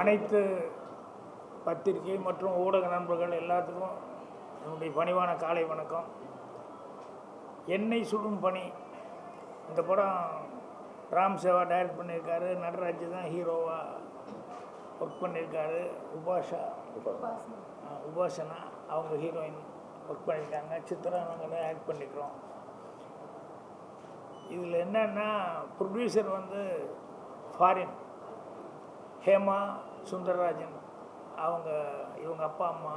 அனைத்து பத்திரிகை மற்றும் ஊடக நண்பர்கள் எல்லாத்துக்கும் என்னுடைய பணிவான காலை வணக்கம். எண்ணெய் சுடும் பணி. இந்த படம் ராம் சேவா டைரக்ட் பண்ணியிருக்காரு. நடராஜ் தான் ஹீரோவாக ஒர்க் பண்ணியிருக்காரு. உபாஷா. உபாசனா அவங்க ஹீரோயின் ஒர்க் பண்ணியிருக்காங்க. சித்ரா நாங்கள் ஆக்ட் பண்ணிக்கிறோம். இதில் என்னன்னா ப்ரொடியூசர் வந்து ஃபாரின் ஹேமா சுந்தரராஜன் அவங்க இவங்க அப்பா அம்மா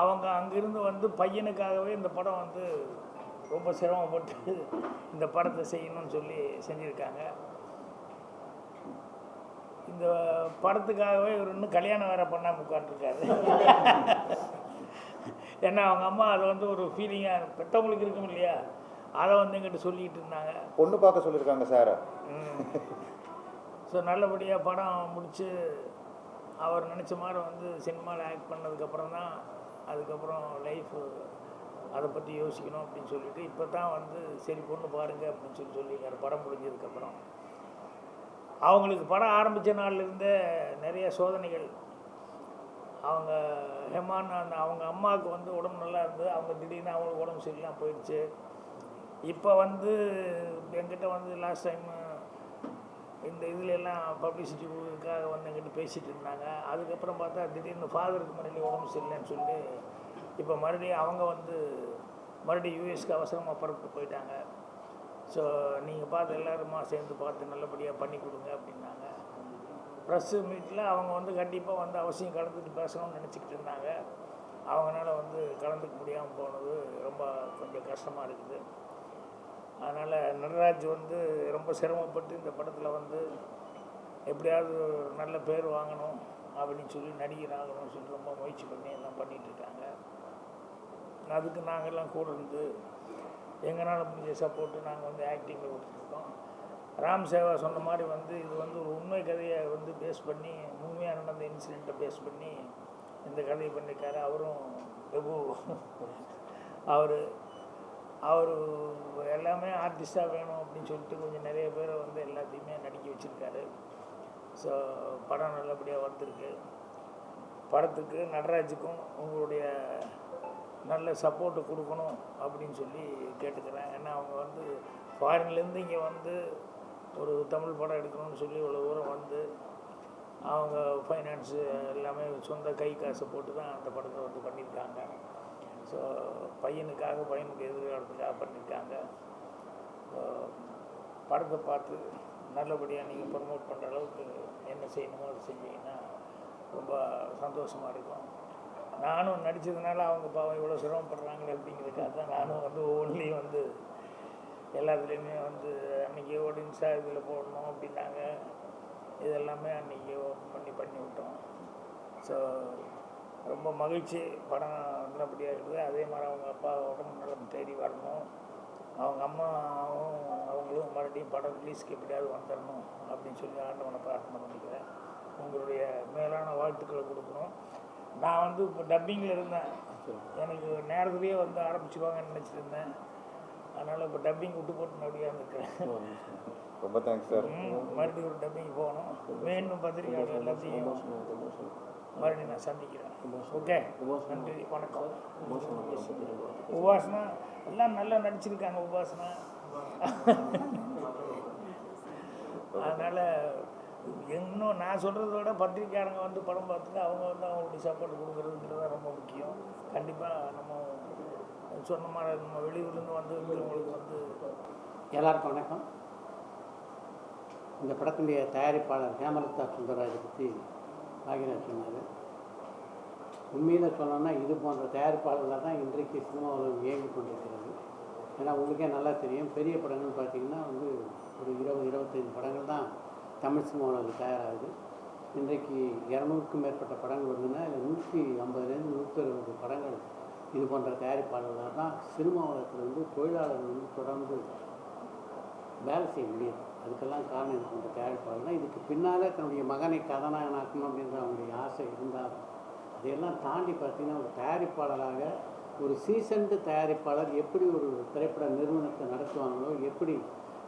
அவங்க அங்கிருந்து வந்து பையனுக்காகவே இந்த படம் வந்து ரொம்ப சிரமப்பட்டு இந்த படத்தை செய்யணும்னு சொல்லி செஞ்சுருக்காங்க. இந்த படத்துக்காகவே இவர் இன்னும் கல்யாணம் வேற பண்ணாமல் உட்காந்துருக்காரு ஏன்னா அவங்க அம்மா அதை வந்து ஒரு ஃபீலிங்காக பெற்றவங்களுக்கு இருக்கும் இல்லையா? அதை வந்து எங்கிட்ட சொல்லிக்கிட்டு இருந்தாங்க. பொண்ணு பார்க்க சொல்லியிருக்காங்க சார். ஸோ நல்லபடியாக படம் முடித்து அவர் நினச்ச மாதிரி வந்து சினிமாவில் ஆக்ட் பண்ணதுக்கப்புறம் தான் அதுக்கப்புறம் லைஃபு அதை பற்றி யோசிக்கணும் அப்படின்னு சொல்லிட்டு இப்போ தான் வந்து சரி பொண்ணு பாருங்க அப்படின்னு சொல்லி சொல்லியிருக்காரு. படம் முடிஞ்சதுக்கப்புறம். அவங்களுக்கு படம் ஆரம்பித்த நாள்லேருந்தே நிறைய சோதனைகள். அவங்க ஹெமான் அந்த அவங்க அம்மாவுக்கு வந்து உடம்பு நல்லா இருந்தது. அவங்க திடீர்னு அவங்களுக்கு உடம்பு சரியில்லாம போயிடுச்சு. இப்போ வந்து எங்கிட்ட வந்து லாஸ்ட் டைம் இந்த இதுலெல்லாம் பப்ளிசிட்டிக்காக வந்தங்கிட்டு பேசிகிட்டு இருந்தாங்க. அதுக்கப்புறம் பார்த்தா திடீர்னு ஃபாதருக்கு மறுபடியும் உடம்பு சரியில்லைன்னு சொல்லி இப்போ மறுபடியும் அவங்க வந்து மறுபடியும் யூஎஸ்க்கு அவசரமாக புறப்பட்டு போயிட்டாங்க. ஸோ நீங்கள் பார்த்து எல்லாருமா சேர்ந்து பார்த்து நல்லபடியாக பண்ணி கொடுங்க அப்படின்னாங்க. ப்ரெஸ்ஸு மீட்டில் அவங்க வந்து கண்டிப்பாக வந்து அவசியம் கலந்துட்டு பேசணும்னு நினச்சிக்கிட்டு இருந்தாங்க. அவங்களால வந்து கலந்துக்க முடியாமல் போனது ரொம்ப கொஞ்சம் கஷ்டமாக இருக்குது. அதனால் நடராஜ் வந்து ரொம்ப சிரமப்பட்டு இந்த படத்தில் வந்து எப்படியாவது ஒரு நல்ல பேர் வாங்கணும் அப்படின்னு சொல்லி நடிகர் ஆகணும்னு சொல்லி ரொம்ப முயற்சி பண்ணி எல்லாம் பண்ணிகிட்ருக்காங்க இருக்காங்க. அதுக்கு நாங்கள்லாம் கூட இருந்து எங்களால் முடிஞ்ச சப்போர்ட்டு நாங்கள் வந்து ஆக்டிங்கில் கொடுத்துருக்கோம். ராம் சேவா சொன்ன மாதிரி வந்து இது வந்து ஒரு உண்மை கதையை வந்து பேஸ் பண்ணி உண்மையாக நடந்த இன்சிடெண்ட்டை பேஸ் பண்ணி இந்த கதையை பண்ணியிருக்காரு அவரும் வெகு அவர் அவர் எல்லாமே ஆர்டிஸ்டாக வேணும் அப்படின்னு சொல்லிட்டு கொஞ்சம் நிறைய பேரை வந்து எல்லாத்தையுமே நடிக்க வச்சுருக்காரு. ஸோ படம் நல்லபடியாக வந்திருக்கு. படத்துக்கு நடராஜுக்கும் உங்களுடைய நல்ல சப்போர்ட்டு கொடுக்கணும் அப்படின்னு சொல்லி கேட்டுக்கிறேன். ஏன்னா அவங்க வந்து ஃபாரின்லேருந்து இங்கே வந்து ஒரு தமிழ் படம் எடுக்கணும்னு சொல்லி இவ்வளோ தூரம் வந்து அவங்க ஃபைனான்ஸு எல்லாமே சொந்த கை காசை போட்டு தான் அந்த படத்தை வந்து பண்ணியிருக்காங்க. ஸோ பையனுக்காக பையனுக்கு எதிர்காலத்துக்காக பண்ணியிருக்காங்க ஸோ படத்தை பார்த்து நல்லபடியாக நீங்கள் ப்ரமோட் பண்ணுற அளவுக்கு என்ன செய்யணுமோ அதை செஞ்சீங்கன்னா ரொம்ப சந்தோஷமாக இருக்கும். நானும் நடித்ததுனால அவங்க பாவம் இவ்வளோ சிரமப்படுறாங்களே அப்படிங்கிறதுக்காக தான் நானும் வந்து ஒவ்வொன்றிலையும் வந்து எல்லாத்துலேயுமே வந்து அன்றைக்கி ஓடின்ஸா இதில் போடணும் அப்படின்னாங்க. இதெல்லாமே அன்றைக்கி ஓப்பன் பண்ணி பண்ணி விட்டோம் ஸோ ரொம்ப மகிழ்ச்சி. படம் நல்லபடியாக இருக்குது அதே மாதிரி அவங்க அப்பா உடம்பு நலம் தேடி வரணும். அவங்க அம்மாவும் அவங்களும் மறுபடியும் படம் ரிலீஸ்க்கு எப்படியாவது வந்துடணும் அப்படின்னு சொல்லி ஆண்டவனை பிரார்த்தனை பண்ணிக்கிறேன். உங்களுடைய மேலான வாழ்த்துக்களை கொடுக்கணும். நான் வந்து இப்போ டப்பிங்கில் இருந்தேன். எனக்கு நேரத்துலேயே வந்து ஆரம்பிச்சிருவாங்கன்னு நினச்சிட்டு இருந்தேன் அதனால் இப்போ டப்பிங் விட்டு போட்டு மறுபடியும் இருக்கிறேன் ரொம்ப தேங்க்ஸ் சார் மறுபடியும் ஒரு டப்பிங் போகணும். வேணும் பத்திரிகையாளர் எல்லாத்தையும். மறுபடியும் நான் சந்திக்கிறேன். ஓகே? நன்றி வணக்கம். உபாசனா எல்லாம் நல்லா நடிச்சிருக்காங்க உபாசனா அதனால் இன்னும் நான் சொல்கிறத விட பத்திரிக்கையாளங்க வந்து படம் பார்த்துட்டு அவங்க வந்து அவங்களுடைய சப்போர்ட் கொடுக்குறதுங்கிறது தான் ரொம்ப முக்கியம். கண்டிப்பாக நம்ம சொன்ன மாதிரி நம்ம வெளியூர்லேருந்து வந்து உங்களுக்கு வந்து எல்லாருக்கும் வணக்கம். இந்த படத்தினுடைய தயாரிப்பாளர் ஹேமலதா சுந்தரராஜை பற்றி பாகிராஜ் சொன்னார் உண்மையில் சொல்லணும்னா இது போன்ற தயாரிப்பாளர்கள் தான் இன்றைக்கு சினிமா உலகம் இயங்கி கொண்டிருக்கிறது. ஏன்னா உங்களுக்கே நல்லா தெரியும். பெரிய படங்கள்னு பார்த்திங்கன்னா வந்து ஒரு இருபது இருபத்தைந்து படங்கள் தான் தமிழ் சினிமாவில் தயாராகுது. இன்றைக்கு இரநூறுக்கும் மேற்பட்ட படங்கள் வருதுன்னா இல்லை நூற்றி ஐம்பதுலேருந்து நூற்றி அறுபது படங்கள் இது போன்ற தயாரிப்பாளர்கள் தான் சினிமா உலகத்தில் வந்து தொழிலாளர்கள் வந்து தொடர்ந்து வேலை செய்ய முடியும் அதுக்கெல்லாம் காரணம் அந்த போன்ற தான் இதுக்கு பின்னால் தன்னுடைய மகனை கதாநாயகனாக்கணும் அப்படின்ற அவங்களுடைய ஆசை இருந்தாலும் அதையெல்லாம் தாண்டி பார்த்திங்கன்னா ஒரு தயாரிப்பாளராக ஒரு சீசன்டு தயாரிப்பாளர் எப்படி ஒரு திரைப்பட நிறுவனத்தை நடத்துவாங்களோ எப்படி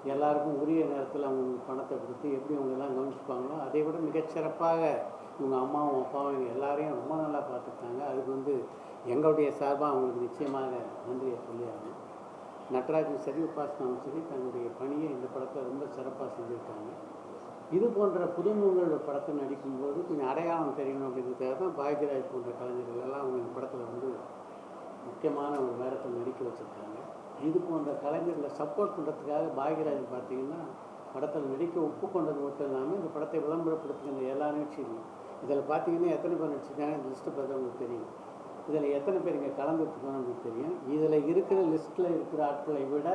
எல்லாருக்கும் உரிய நேரத்தில் அவங்க பணத்தை கொடுத்து எப்படி அவங்களெல்லாம் கவனிச்சுப்பாங்களோ அதை விட மிகச்சிறப்பாக இவங்க அம்மாவும் அப்பாவும் இவங்க எல்லாரையும் ரொம்ப நல்லா பார்த்துருக்காங்க அதுக்கு வந்து எங்களுடைய சார்பாக அவங்களுக்கு நிச்சயமாக நன்றியை சொல்லியாங்க நட்ராஜும் நட்ராஜன் சரி உபாசனாவும் சரி தன்னுடைய பணியை இந்த படத்தை ரொம்ப சிறப்பாக செஞ்சுருக்காங்க. இது போன்ற புதுமுகங்கள் படத்தில் நடிக்கும்போது கொஞ்சம் அடையாளம் தெரியணும் அப்படிங்கிறதுக்காக தான் பாக்யராஜ் போன்ற கலைஞர்கள் எல்லாம் அவங்க இந்த படத்தில் வந்து முக்கியமான ஒரு வேடத்தில் நடிக்க வச்சுருக்காங்க. இது போன்ற கலைஞர்களை சப்போர்ட் பண்ணுறதுக்காக பாக்யராஜ் பார்த்தீங்கன்னா படத்தில் நடிக்க ஒப்புக்கொண்டது மட்டும் இல்லாமல் இந்த படத்தை விளம்பரப்படுத்துகின்ற எல்லா நிகழ்ச்சியிலும் இதில் பார்த்தீங்கன்னா எத்தனை பேர் நடிச்சிருக்காங்க இந்த லிஸ்ட்டு பார்த்தா உங்களுக்கு தெரியும். இதில் எத்தனை பேர் இங்கே கலந்துருக்கோம் தெரியும். இதில் இருக்கிற லிஸ்ட்டில் இருக்கிற ஆட்களை விட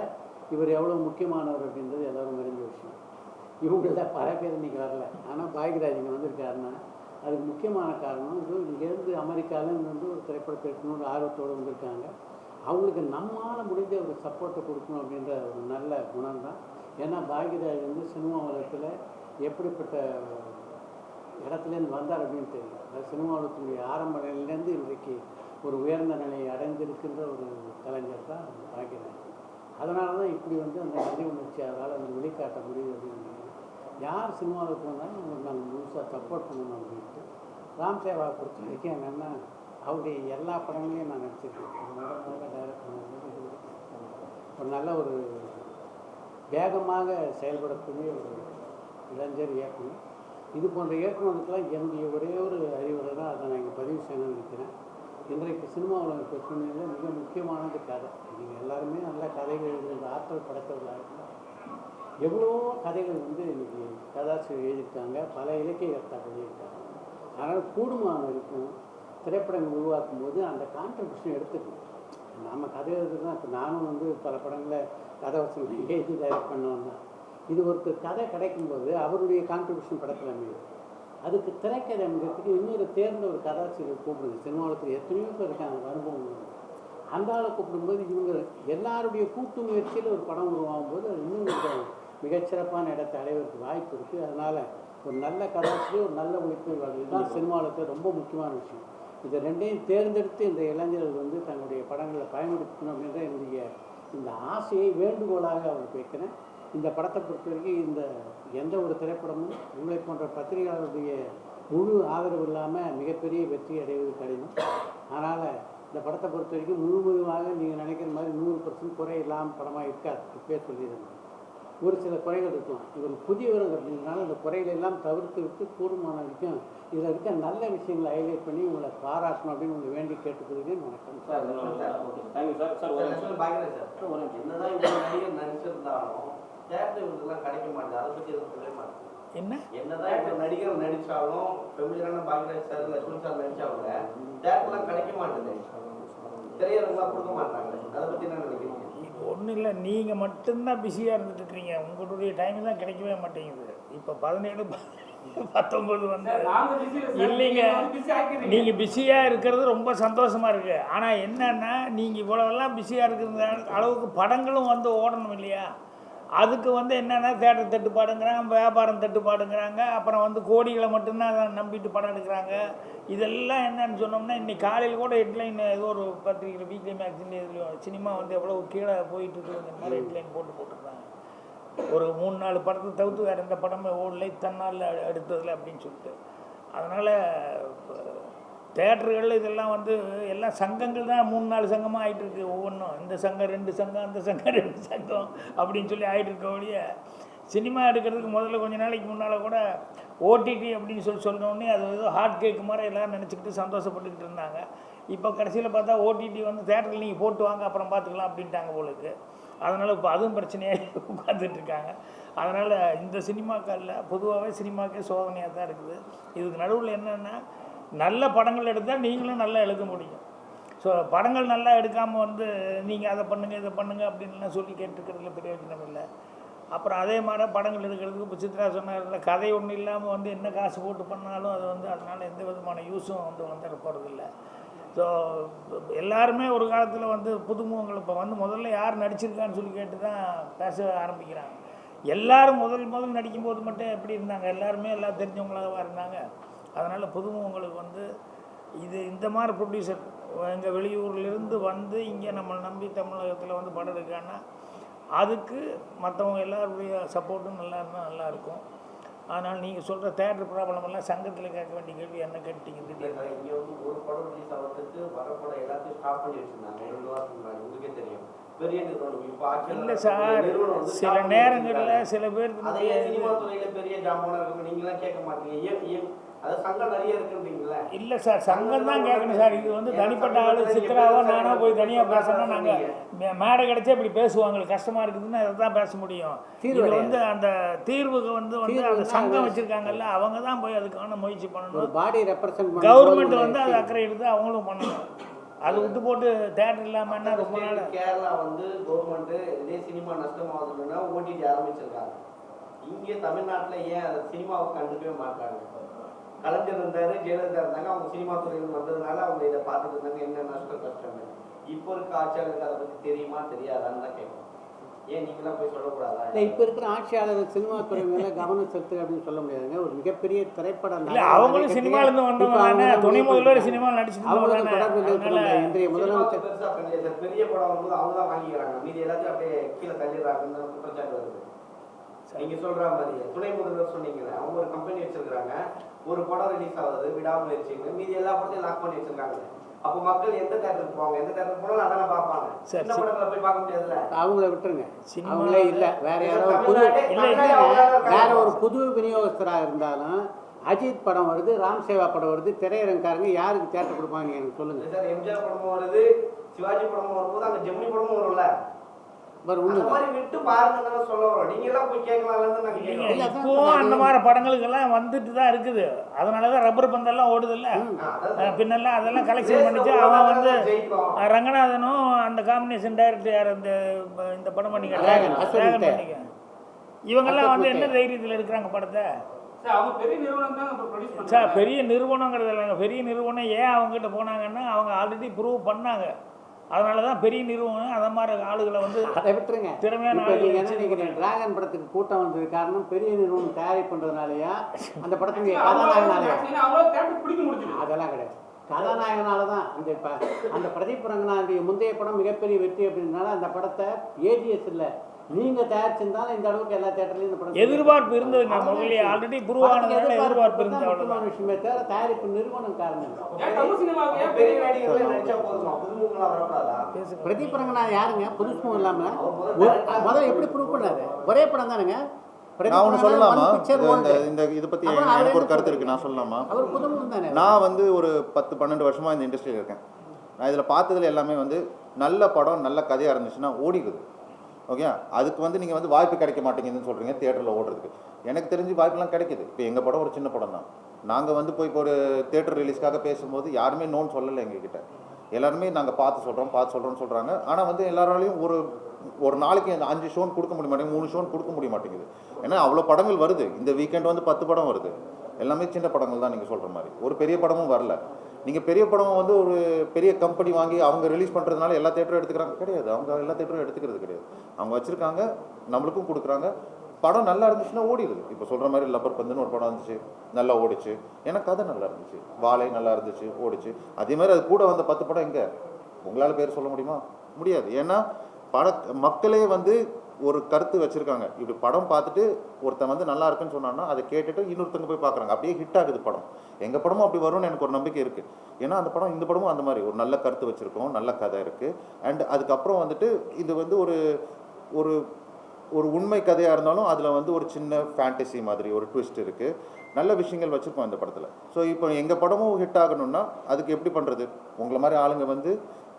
இவர் எவ்வளோ முக்கியமானவர் அப்படின்றது எல்லோரும் தெரிஞ்ச விஷயம். இவங்கள பல பேர் இன்றைக்கி வரல. ஆனால் பாகிராஜ் இங்கே வந்திருக்காருன்னா அதுக்கு முக்கியமான காரணம் இது இங்கேருந்து அமெரிக்காவிலேருந்து வந்து ஒரு திரைப்படத்தை எடுக்கணும்னு ஆர்வத்தோடு வந்திருக்காங்க. அவங்களுக்கு நம்மால் முடிஞ்ச ஒரு சப்போர்ட்டை கொடுக்கணும் அப்படின்ற ஒரு நல்ல குணம் தான் ஏன்னா பாக்யராஜ் வந்து சினிமா உலகத்தில் எப்படிப்பட்ட இடத்துலேருந்து வந்தார் அப்படின்னு தெரியும். அதாவது சினிமா உலகத்தினுடைய ஆரம்ப நிலையிலேருந்து இன்றைக்கு ஒரு உயர்ந்த நிலையை அடைந்திருக்கின்ற ஒரு கலைஞர் தான் பாக்யராஜ் அதனால தான் இப்படி வந்து அந்த நதி உணர்ச்சி அதனால் வந்து வெளிக்காட்ட முடியுது அப்படின்னு யார் சினிமாவில் போனாலும் உங்களுக்கு நாங்கள் முழுசாக சப்போர்ட் பண்ணணும் அப்படின்ட்டு ராம் சேவா பொறுத்த வரைக்கும் என்னென்னா அவருடைய எல்லா படங்களையும் நான் நடிச்சிருக்கேன். முதல்ல டைரக்ட் பண்ணும்போது ஒரு நல்ல ஒரு வேகமாக செயல்படக்கூடிய ஒரு இளைஞர் இயக்குனர். இது போன்ற இயக்குநருக்கெல்லாம் என்னுடைய ஒரே ஒரு அறிவுரை தான். அதை நான் இங்கே பதிவு செய்யணும்னு நினைக்கிறேன். இன்றைக்கு சினிமா உலக பிரச்சனையில் மிக முக்கியமானது கதை. நீங்கள் எல்லாருமே நல்ல கதைகள் எழுதுகிற ஆற்றல் படைத்தவர்களாக இருந்தால் எவ்வளோ கதைகள் வந்து இன்னைக்கு கதாசிரியர் எழுதியிருக்காங்க பல இலக்கியகர்த்தாக்கள் எழுதியிருக்காங்க. அதனால் கூடுமான வரைக்கும் திரைப்படங்கள் உருவாக்கும் போது அந்த கான்ட்ரிபியூஷன் எடுத்துக்கணும். நம்ம கதை எழுதுனா இப்போ நானும் வந்து பல படங்களை கதை வசனம் எழுதி டைரக்ட் பண்ணோம் இது ஒருத்தர் கதை கிடைக்கும்போது அவருடைய கான்ட்ரிபியூஷன் படத்தில் அமையும் அதுக்கு திரைக்கதை அமைக்கிறதுக்கு இன்னொரு தேர்ந்த ஒரு கதாசிரியர் கூப்பிடுது. சினிமாவளத்தில் எத்தனையோ பேர் இருக்காங்க அந்த அனுபவம் அந்த ஆளை கூப்பிடும்போது இவங்க எல்லாருடைய கூட்டு முயற்சியில் ஒரு படம் உருவாகும் போது அது இன்னும் மிகச்சிறப்பான இடத்தை அடைவதற்கு வாய்ப்பு இருக்குது அதனால் ஒரு நல்ல கதாசிரியர் ஒரு நல்ல உழைப்பு இதுதான் சினிமாவளத்தில் ரொம்ப முக்கியமான விஷயம். இதை ரெண்டையும் தேர்ந்தெடுத்து இந்த இளைஞர்கள் வந்து தங்களுடைய படங்களை பயன்படுத்தணும் அப்படின்ற என்னுடைய இந்த ஆசையை வேண்டுகோளாக அவர் வைக்கிறேன். இந்த படத்தை பொறுத்த வரைக்கும் இந்த எந்த ஒரு திரைப்படமும் உங்களை போன்ற பத்திரிகையாளருடைய முழு ஆதரவு இல்லாமல் மிகப்பெரிய வெற்றி அடைவது கடினம் அதனால் இந்த படத்தை பொறுத்த வரைக்கும் முழுவதுமாக நீங்கள் நினைக்கிற மாதிரி நூறு பர்சன்ட் குறை இல்லாமல் படமாக இருக்காது இப்பயே சொல்லிடுறேன் ஒரு சில குறைகள் இருக்கலாம் இவர் புதியவர்கள் அப்படின்றனால அந்த குறைகளை எல்லாம் தவிர்த்து விட்டு கூடுமான வரைக்கும் இதில் இருக்க நல்ல விஷயங்களை ஹைலைட் பண்ணி உங்களை பாராட்டணும் அப்படின்னு உங்களை வேண்டி கேட்டுக்கொள்கிறேன் வணக்கம் சார் தேங்க்யூ சார் சார் ஒரு நிமிஷம். பாக்கிறேன் சார் ஒரு நிமிஷம். என்னதான் இந்த நடிகர் நடிச்சிருந்தாலும் தேட்டர் இவங்களுக்குலாம் கிடைக்க மாட்டேது அதை பத்தி எதுவும் சொல்லவே மாட்டேன் என்ன? என்னதான் இப்போ நடிகர் நடிச்சாலும் ஃபெமிலியரான பாக்யராஜ் சார் லட்சுமி சார் நடிச்சாங்க தேட்டர்லாம் கிடைக்க மாட்டேது திரையரங்கெல்லாம் கொடுக்க மாட்டாங்க. அதை பத்தி என்ன நினைக்கிறீங்க? இப்போ ஒன்றும் இல்லை. நீங்கள் மட்டும்தான் பிஸியாக இருந்துட்டு இருக்கிறீங்க உங்களுடைய டைம் தான் கிடைக்கவே மாட்டேங்குது. இப்போ பதினேழு பத்தொம்பது வந்து இல்லைங்க. நீங்கள் பிஸியாக இருக்கிறது ரொம்ப சந்தோஷமாக இருக்குது ஆனால் என்னன்னா நீங்கள் இவ்வளோலாம் பிஸியாக இருக்கிற அளவுக்கு படங்களும் வந்து ஓடணும் இல்லையா? அதுக்கு வந்து என்னென்னா தேட்டர் தட்டுப்பாடுங்கிறாங்க வியாபாரம் தட்டுப்பாடுங்கிறாங்க அப்புறம் வந்து கோடிகளை மட்டும்தான் நம்பிட்டு படம் எடுக்கிறாங்க. இதெல்லாம் என்னன்னு சொன்னோம்னா இன்றைக்கி காலையில் கூட ஹெட்லைன் ஏதோ ஒரு பத்திரிக்கையில் வீக்லி மேக்ஸின் இதுலையும் சினிமா வந்து எவ்வளோ கீழே போயிட்டு இருக்குங்கிற மாதிரி ஹெட்லைன் போட்டு போட்டுருக்காங்க. ஒரு மூணு நாலு படத்தை தவிர்த்து வேறு எந்த படமே ஓடலை தன்னால் எடுத்ததில்லை அப்படின்னு சொல்லிட்டு. அதனால் தேட்டர்களில் இதெல்லாம் வந்து எல்லாம் சங்கங்கள் தான் மூணு நாலு சங்கமாக ஆயிட்டு இருக்கு ஒவ்வொன்றும் இந்த சங்கம் ரெண்டு சங்கம் அந்த சங்கம் ரெண்டு சங்கம் அப்படின்னு சொல்லி ஆயிட்டு இருக்க ஒழிய சினிமா எடுக்கிறதுக்கு முதல்ல கொஞ்ச நாளைக்கு முன்னால் கூட ஓடிடி அப்படின்னு சொல்லி சொன்னோடனே அது ஏதோ ஹார்ட் கேக் மாதிரி எல்லோரும் நினச்சிக்கிட்டு சந்தோஷப்பட்டுக்கிட்டு இருந்தாங்க. இப்போ கடைசியில் பார்த்தா ஓடிடி வந்து தேட்டரில் நீங்கள் போட்டு வாங்க அப்புறம் பார்த்துக்கலாம் அப்படின்ட்டாங்க போலுக்கு அதனால் இப்போ அதுவும் பிரச்சனையாக உட்காந்துட்டுருக்காங்க அதனால் இந்த சினிமாக்களில் பொதுவாகவே சினிமாக்கே சோதனையாக தான் இருக்குது. இதுக்கு நடுவில் என்னென்னா நல்ல படங்கள் எடுத்தால் நீங்களும் நல்லா எழுத முடியும். ஸோ படங்கள் நல்லா எடுக்காமல் வந்து நீங்கள் அதை பண்ணுங்கள் இதை பண்ணுங்கள் அப்படின்லாம் சொல்லி கேட்டுருக்கிறதுல பிரயோஜனம் இல்லை. அப்புறம் அதே மாதிரி படங்கள் எடுக்கிறதுக்கு இப்போ சித்ரா சொன்னார்ல கதை ஒன்றும் இல்லாமல் வந்து என்ன காசு போட்டு பண்ணாலும் அது வந்து அதனால் எந்த விதமான யூஸும் வந்து வந்துட போகிறதில்ல ஸோ எல்லாருமே ஒரு காலத்தில் வந்து புதுமுகங்கள் இப்போ வந்து முதல்ல யார் நடிச்சிருக்கான்னு சொல்லி கேட்டு தான் பேச ஆரம்பிக்கிறாங்க. எல்லாரும் முதல் முதல் நடிக்கும்போது மட்டும் எப்படி இருந்தாங்க? எல்லாருமே எல்லாம் தெரிஞ்சவங்களாகவா இருந்தாங்க? அதனால் புதுமுகங்களுக்கு வந்து இது இந்த மாதிரி ப்ரொடியூசர் எங்கள் வெளியூர்லேருந்து வந்து இங்கே நம்மளை நம்பி தமிழகத்தில் வந்து படம் எடுக்கான்னா அதுக்கு மற்றவங்க எல்லாருடைய சப்போர்ட்டும் நல்லா இருந்தால் நல்லா இருக்கும். அதனால் நீங்கள் சொல்கிற தேட்டர் ப்ராப்ளம் எல்லாம் சங்கத்தில் கேட்க வேண்டிய கேள்வி என்ன கேட்டீங்க? இங்க வந்து ஒரு படம் ரிலீஸ் ஆகிறதுக்கு வர படம் எல்லாத்தையும் ஸ்டாப் பண்ணி வச்சிருந்தாங்க. ரெண்டு முன்னாடி. உங்களுக்கே தெரியும். இல்லை சார். சில நேரங்களில். சில துறையில பெரிய ஜாமானா இருக்கும் நீங்களாம் கேட்க மாட்டீங்க. இல்லை சார் சங்கம் தான் கேட்கணும் சார். இது வந்து தனிப்பட்ட ஆள் சித்ராவோ நானோ போய் தனியாக பேசணும்னா நாங்கள் மேடை கிடைச்சா இப்படி பேசுவாங்க கஷ்டமாக இருக்குதுன்னு அதை தான் பேச முடியும். இது வந்து அந்த தீர்வுக்கு வந்து வந்து அந்த சங்கம் வச்சுருக்காங்கல்ல அவங்க தான் போய் அதுக்கான முயற்சி பண்ணணும். பாடி ரெப்ரசன்ட் கவர்மெண்ட் வந்து அது அக்கறை எடுத்து அவங்களும் பண்ணணும். அது விட்டு போட்டு தேட்டர் இல்லாமல் என்ன ரொம்ப நாள்? கேரளா வந்து கவர்மெண்ட் இதே சினிமா நஷ்டமாகுதுன்னா ஓடிடி ஆரம்பிச்சிருக்காங்க. இங்கே தமிழ்நாட்டுல ஏன் அதை சினிமாவை கண்டுக்கவே மாட்டாங்க? கலைஞர் இருந்தாரு ஜெயலலிதா இருந்தாங்க அவங்க சினிமா துறையில் வந்ததுனால அவங்க இதை பார்த்துட்டு இருந்தாங்க. என்ன நஷ்டம் கஷ்டம்னு இப்போ இருக்க ஆட்சியாளருக்கு அதை பத்தி தெரியுமா தெரியாதான்னு தான் கேட்கும் ஏன் நீங்களாம் போய் சொல்லக்கூடாதா? இல்லை இப்போ இருக்கிற ஆட்சியாளர் சினிமா துறை மேலே கவனம் செலுத்து அப்படின்னு சொல்ல முடியாதுங்க. ஒரு மிகப்பெரிய திரைப்படம் அவங்களும் சினிமாலேருந்து வந்தவங்க துணை முதல்வர். சினிமாவில் நடிச்சிருந்தவங்க அவங்களுக்கு தொடர்பு. இன்றைய முதலமைச்சர் பெரிய படம் வரும்போது அவங்க தான் வாங்கிக்கிறாங்க. மீதி எல்லாத்தையும் அப்படியே கீழே தள்ளிடுறாங்கன்னு குற்றச்சாட்டு வருது. நீங்க சொல்ற மாதிரி துணை முதல்வர் சொன்னீங்களே அவங்க ஒரு கம்பெனி வச்சிருக்காங்க ஒரு படம் ரிலீஸ் ஆகுது விடாமுயற்சின்னு மீதி எல்லா படத்தையும் லாக் பண்ணி வச்சிருக்காங்க. அப்போ மக்கள் எந்த தேட்டருக்கு போவாங்க? எந்த தேட்டருக்கு போனாலும் அதான பார்ப்பாங்க. சரி. படங்களை போய் பார்க்க முடியாதுல்ல? அவங்கள விட்டுருங்க. சினிமா- அவங்களே இல்லை. வேற யாரோ ஒரு புது வேற ஒரு புது விநியோகஸ்தராக இருந்தாலும் அஜித் படம் வருது ராம் சேவா படம் வருது திரையரங்காரங்க யாருக்கு தேட்டர் கொடுப்பாங்க நீங்க எனக்கு சொல்லுங்க. சார் எம்ஜிஆர் படமும் வருது சிவாஜி படமும் வரும்போது அங்க ஜெமினி படமும் வரும்ல வரும் அந்த உண்மைதான் மாதிரி விட்டு சொல்ல வரோம். போய் இப்ப அந்த மாதிரி படங்களுக்கெல்லாம் வந்துட்டு தான் இருக்குது. அதனால தான் ரப்பர் பந்தெல்லாம் ஓடுதில்ல. அஹ் பின்னெல்லாம் அதெல்லாம் கலெக்ஷன் பண்ணிச்சு அவன் வந்து ரங்கநாதனும் அந்த காம்பினேஷன் டைரக்டர் யார் அந்த இந்த படம் பண்ணிக்க இவங்கெல்லாம் வந்து என்ன. தைரியத்தில் இருக்கிறாங்க படத்தை? சார் அவங்க பெரிய நிறுவனம் தான் ப்ரொடியூஸ் சார் பண்ணுறாங்க பெரிய நிறுவனங்கிறது இல்லைங்க பெரிய நிறுவனம் ஏன் அவங்ககிட்ட போனாங்கன்னா அவங்க ஆல்ரெடி ப்ரூவ் பண்ணாங்க. அதனால தான் பெரிய நிறுவனம் அதை மாதிரி ஆளுகளை வந்து அதை விட்டுருங்க. திறமையான இப்போ ஆளுகளை நீங்க என்ன நினைக்கிறீங்க? டிராகன் படத்துக்கு கூட்டம் வந்தது காரணம் பெரிய நிறுவனம் தயாரி பண்றதுனாலயா? அந்த படத்துக்கு கதாநாயகனாலயா? அதெல்லாம் கிடையாது. கதாநாயகனால தான் அந்த ப- அந்த பிரதீப் ரங்கநாதனுடைய முந்தைய படம் மிகப்பெரிய வெற்றி அப்படின்றனால அந்த படத்தை ஏஜிஎஸ் இல்லை நீங்க தயாரிச்சிருந்தாலும் இந்த அளவுக்கு எல்லா தேட்டர்லையும் இந்த படம் எதிர்பார்ப்பு இருந்ததுங்க முதல்ல ஆல்ரெடி ஆனதுனால எதிர்பார்ப்பு இருந்தது தான் அவ்வளோதான் விஷயமே தவிர தயாரிப்பு நிறுவனம் காரணம் பிரதீப் ரங்கநாதன் யாருங்க? புதுசும் இல்லாம? அவர் முதல்ல எப்படி ப்ரூவ் பண்ணாரு? ஒரே படம் தானுங்க? நான் ஒன்று சொல்லலாமா? இந்த இதை பற்றி எனக்கு ஒரு கருத்து? இருக்குது நான் சொல்லலாமா? நான் வந்து ஒரு பத்து பன்னெண்டு வருஷமாக இந்த இண்டஸ்ட்ரியில் இருக்கேன். நான் இதில் பார்த்ததுல எல்லாமே வந்து நல்ல படம் நல்ல கதையாக இருந்துச்சுன்னா ஓடிடுது. ஓகே அதுக்கு வந்து நீங்கள் வந்து வாய்ப்பு கிடைக்க மாட்டேங்குதுன்னு சொல்கிறீங்க தேட்டரில் ஓடுறதுக்கு. எனக்கு தெரிஞ்சு வாய்ப்புலாம் கிடைக்குது. இப்போ எங்கள் படம் ஒரு சின்ன படம் தான். நாங்கள் வந்து போய் இப்போ ஒரு தேட்டர் ரிலீஸ்க்காக பேசும்போது யாருமே நோன் சொல்லலை எங்ககிட்ட. எல்லாருமே நாங்கள் பார்த்து சொல்கிறோம் பார்த்து சொல்கிறோம்னு சொல்கிறாங்க ஆனால் வந்து எல்லாராலையும் ஒரு ஒரு நாளைக்கு அந்த அஞ்சு ஷோன் கொடுக்க முடிய மாட்டேங்குது மூணு ஷோன் கொடுக்க முடிய மாட்டேங்குது. ஏன்னா அவ்வளோ படங்கள் வருது. இந்த வீக்கெண்ட் வந்து பத்து படம் வருது. எல்லாமே சின்ன படங்கள் தான் நீங்கள் சொல்கிற மாதிரி. ஒரு பெரிய படமும் வரல. நீங்கள் பெரிய படம் வந்து ஒரு பெரிய கம்பெனி வாங்கி அவங்க ரிலீஸ் பண்ணுறதுனால எல்லா தேட்டரும் எடுத்துக்கிறாங்க. கிடையாது. அவங்க எல்லா தேட்டரும் எடுத்துக்கிறது கிடையாது. அவங்க வச்சுருக்காங்க நம்மளுக்கும் கொடுக்குறாங்க. படம் நல்லா இருந்துச்சுன்னா ஓடிடுது. இப்போ சொல்கிற மாதிரி லப்பர் பந்துன்னு ஒரு படம் இருந்துச்சு நல்லா ஓடிச்சு. ஏன்னா கதை நல்லா இருந்துச்சு. வாழை நல்லா இருந்துச்சு ஓடிச்சு. அதே மாதிரி அது கூட வந்த பத்து படம் எங்கே? உங்களால் பேர் சொல்ல முடியுமா? முடியாது. ஏன்னா பட மக்களே வந்து ஒரு கருத்து வச்சுருக்காங்க. இப்படி படம் பார்த்துட்டு ஒருத்தன் வந்து நல்லா இருக்குன்னு சொன்னான்னா அதை கேட்டுட்டு இன்னொருத்தங்க போய் பார்க்குறாங்க. அப்படியே ஹிட் ஆகுது படம். எங்கள் படமும் அப்படி வரும்னு எனக்கு ஒரு நம்பிக்கை இருக்குது ஏன்னா அந்த படம் இந்த படமும் அந்த மாதிரி. ஒரு நல்ல கருத்து வச்சுருக்கோம் நல்ல கதை இருக்குது அண்ட் அதுக்கப்புறம் வந்துட்டு இது வந்து ஒரு ஒரு ஒரு உண்மை கதையாக இருந்தாலும் அதில் வந்து ஒரு சின்ன ஃபேண்டசி மாதிரி ஒரு ட்விஸ்ட் இருக்குது நல்ல விஷயங்கள் வச்சுருக்கோம் இந்த படத்தில். ஸோ இப்போ எங்கள் படமும் ஹிட் ஆகணும்னா அதுக்கு எப்படி பண்ணுறது உங்களை மாதிரி ஆளுங்க வந்து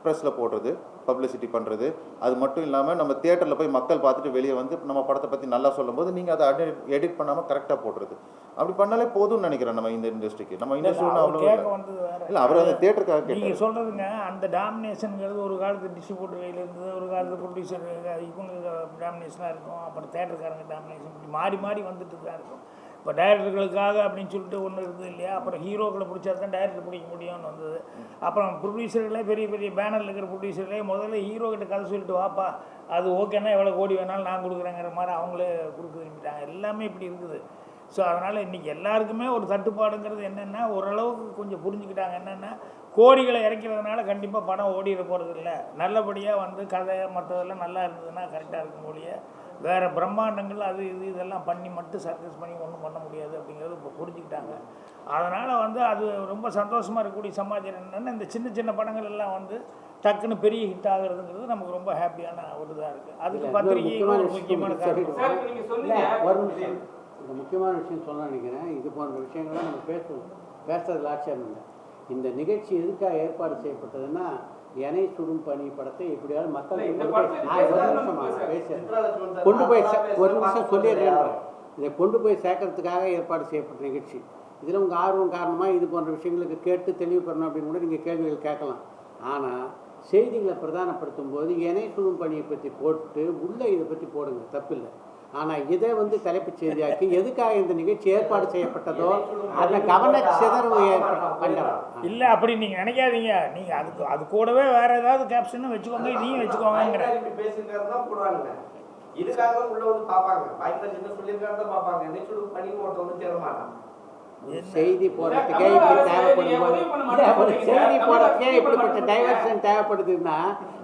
ப்ரெஸ்ஸில் போடுறது பப்ளிசிட்டி பண்ணுறது அது மட்டும் இல்லாமல் நம்ம தியேட்டரில் போய் மக்கள் பார்த்துட்டு வெளியே வந்து நம்ம படத்தை பற்றி நல்லா சொல்லும்போது நீங்கள் அதை எடிட் பண்ணாமல் கரெக்டாக போடுறது. அப்படி பண்ணாலே போதும்னு நினைக்கிறேன் நம்ம இந்த இண்டஸ்ட்ரிக்கு நம்ம இண்டஸ்ட்ரி அவ்வளோ இல்லை. வந்தது வேற. இல்லை அவர் அந்த தியேட்டருக்காக நீங்க கேட்டார். சொல்றதுங்க அந்த டாமினேஷனுங்கிறது ஒரு காலத்து டிஸ்ட்ரிபியூட்டர் கையில் இருந்தது ஒரு காலத்து ப்ரொடியூசர் இவங்க டாமினேஷனாக இருக்கும் அப்புறம் தேட்டருக்காரங்க டாமினேஷன் இப்படி மாறி மாறி வந்துட்டு தான் இருக்கும். இப்போ டைரக்டர்களுக்காக அப்படின்னு சொல்லிட்டு ஒன்று இருந்தது இல்லையா? அப்புறம் ஹீரோக்களை பிடிச்சா தான் டைரக்டர் பிடிக்க முடியும்னு வந்தது. அப்புறம் ப்ரொடியூசர்களே பெரிய பெரிய பேனரில் இருக்கிற ப்ரொடியூசர்களே முதல்ல ஹீரோ கிட்ட கதை சொல்லிட்டு வாப்பா அது ஓகேன்னா எவ்வளோ கோடி வேணாலும் நான் கொடுக்குறேங்கிற மாதிரி அவங்களே கொடுக்க விரும்பிட்டாங்க. எல்லாமே இப்படி இருக்குது. ஸோ அதனால் இன்றைக்கி எல்லாருக்குமே ஒரு தட்டுப்பாடுங்கிறது என்னென்னா ஓரளவுக்கு கொஞ்சம் புரிஞ்சுக்கிட்டாங்க என்னென்னா கோடிகளை இறக்கிறதுனால கண்டிப்பாக படம் ஓடிட போகிறது இல்லை நல்லபடியாக வந்து கதை மற்றதெல்லாம் நல்லா இருந்ததுன்னா கரெக்டாக இருக்கும் மொழியை வேறு பிரம்மாண்டங்கள் அது இது இதெல்லாம் பண்ணி மட்டும் சர்க்கஸ் பண்ணி ஒன்றும் பண்ண முடியாது அப்படிங்கிறது இப்போ புரிஞ்சுக்கிட்டாங்க. அதனால் வந்து அது ரொம்ப சந்தோஷமாக இருக்கக்கூடிய சமாச்சாரம் என்னென்னா இந்த சின்ன சின்ன படங்கள் எல்லாம் வந்து டக்குன்னு பெரிய ஹிட் ஆகுறதுங்கிறது நமக்கு ரொம்ப ஹாப்பியான ஒரு இதாக இருக்குது அதுக்கு ஒரு முக்கியமான காரணம். இந்த முக்கியமான விஷயம் சொல்ல நினைக்கிறேன். இது போன்ற விஷயங்கள்லாம் நம்ம பேசுவோம். பேசுறதுல ஆட்சேபம் இல்லை. இந்த நிகழ்ச்சி எதுக்காக ஏற்பாடு செய்யப்பட்டதுன்னா எனை சுடும் பணி படத்தை எப்படியாவது மக்கள் கொண்டு போய் ஒரு நிமிஷம் சொல்லிடுறேன். இதை. கொண்டு போய் சேர்க்கறதுக்காக ஏற்பாடு செய்யப்பட்ட நிகழ்ச்சி. இதில் உங்கள் ஆர்வம் காரணமாக இது போன்ற விஷயங்களுக்கு கேட்டு தெளிவு பெறணும் அப்படின்னு கூட நீங்கள் கேள்விகள் கேட்கலாம். ஆனால் செய்திகளை பிரதானப்படுத்தும் போது இணை சுடும் பணியை பற்றி போட்டு உள்ளே இதை பற்றி போடுங்க. தப்பில்லை. ஆனால் இதை வந்து தலைப்புச் செய்தியாக்கி எதுக்காக இந்த நிகழ்ச்சி ஏற்பாடு செய்யப்பட்டதோ அந்த கவன சிதறவு ஏற்பட இல்லை அப்படி நீங்கள் நினைக்காதீங்க. நீங்கள் அதுக்கு அது கூடவே வேறு ஏதாவது கேப்ஷனும் வச்சுக்கோங்க இதையும் வச்சுக்கோங்கிற இதுக்காக தான் உள்ள வந்து பார்ப்பாங்க. என்ன தான் பார்ப்பாங்க. நெக்ஸ்ட் பண்ணின்னு ஒருத்தன் வந்து மாட்டான். செய்தி போடுறதுக்கே இப்படி தேவைப்படும் ஒரு செய்தி போடுறதுக்கே இப்படிப்பட்ட டைவர்ஷன் தேவைப்படுதுன்னா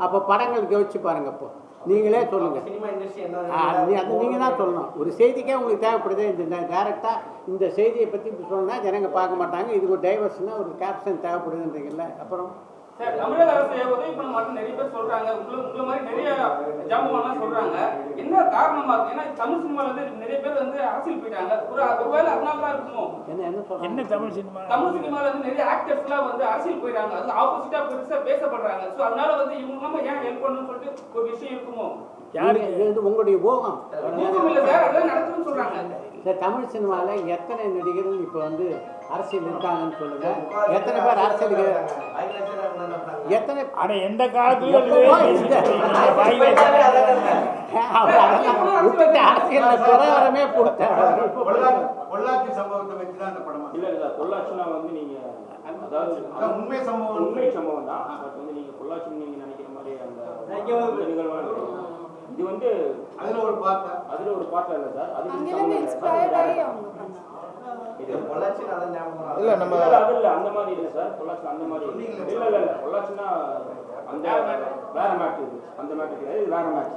அப்போ படங்கள் கவனிச்சு பாருங்க இப்போ நீங்களே சொல்லுங்க. சினிமா இண்டஸ்ட்ரி என்ன ஆ, அது அது நீங்கள் தான் சொல்லணும். ஒரு செய்திக்கே உங்களுக்கு தேவைப்படுது இந்த டேரெக்டாக இந்த செய்தியை பற்றி சொன்னால் ஜனங்க பார்க்க மாட்டாங்க. இதுக்கு ஒரு டைவர்ஷனாக ஒரு கேப்ஷன் தேவைப்படுதுன்றீங்கல்ல. அப்புறம்? சார் தமிழக அரசு உதவி பண்ண மாட்டேன் நிறைய பேர் சொல்றாங்க. உங்களை உங்களை மாதிரி நிறைய ஜாம்பவான்லாம் சொல்றாங்க. என்ன காரணமா இருக்கு? ஏன்னா தமிழ் சினிமால வந்து நிறைய பேர் வந்து அரசியல் போயிட்டாங்க. ஒரு ஒருவேளை அதனால தான் இருக்குமோ? என்ன என்ன என்ன சொல்கிறாங்க தமிழ் சினிமா? தமிழ் சினிமால வந்து நிறைய ஆக்டர்ஸ்லாம் வந்து அரசியல் போயிட்டாங்க அது ஆப்போசிட்டா பெருசா பேசப்படுறாங்க. சோ அதனால வந்து இவங்க நம்ம ஏன் ஹெல்ப் பண்ணணும்னு சொல்லிட்டு ஒரு விஷயம் இருக்குமோ? யாருக்கு இது வந்து உங்களுடைய போகம். இல்ல சார். அதெல்லாம் நடக்குதுன்னு சொல்றாங்க. சார் தமிழ் சினிமாவில் எத்தனை நடிகர்கள் இப்போ வந்து அரசியல் இருக்காங்கன்னு சொல்லுங்க. எத்தனை பேர் நடத்தாங்க எத்தனை அட எந்த அதெல்லாம் விட்டுட்டு அரசியலில் துறவரமே கொடுத்தாரு பொள்ளாச்சி சம்பவத்தை வச்சு தான் அந்த படம் இல்ல இல்ல பொள்ளாச்சினா வந்து நீங்க அதாவது உண்மை சம்பவம். உண்மை சம்பவம் தான். பட் வந்து நீங்க பொள்ளாச்சி நீங்க நினைக்கிற மாதிரி அந்த நிகழ்வான. இது வந்து அதுல ஒரு பார்த்தா அதுல ஒரு பாட்டில் இல்லை சார். அது இல்லை நம்ம இல்ல, அது இல்ல அந்த மாதிரி இல்லை சார். பொள்ளாச்சி அந்த மாதிரி இல்லை. இல்ல இல்ல இல்ல. பொள்ளாச்சினா அந்த வேற மேட்ச் அந்த மேட்ச் கிடையாது வேற மேட்ச்